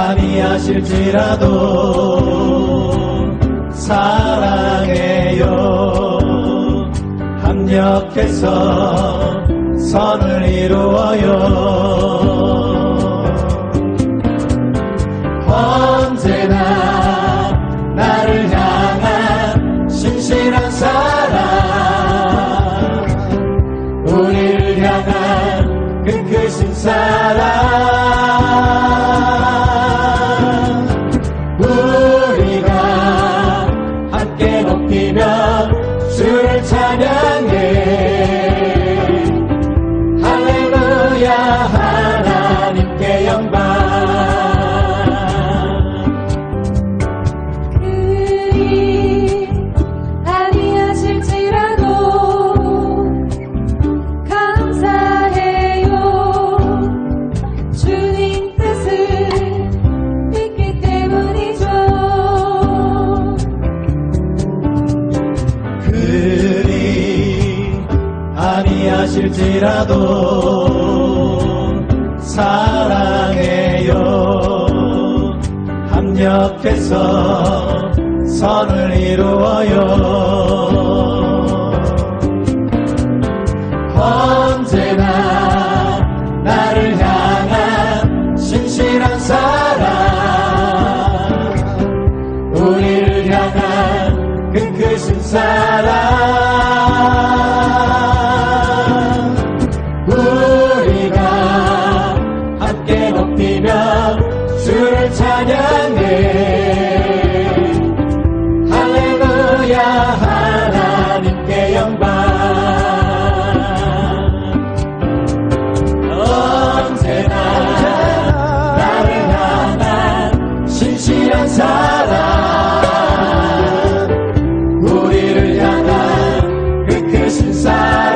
아니하실지라도 사랑해요. 합력해서 선을 이루어요. 언제나 나를 향한 신실한 사랑. 우리를 향한 그 크신 사랑 아니하실지라도 사랑해요. 합력해서 선을 이루어요. 언제나 나를 향한 신실한 사랑. 우리를 향한 그 크신 사랑 그를 향한 그 크신 사랑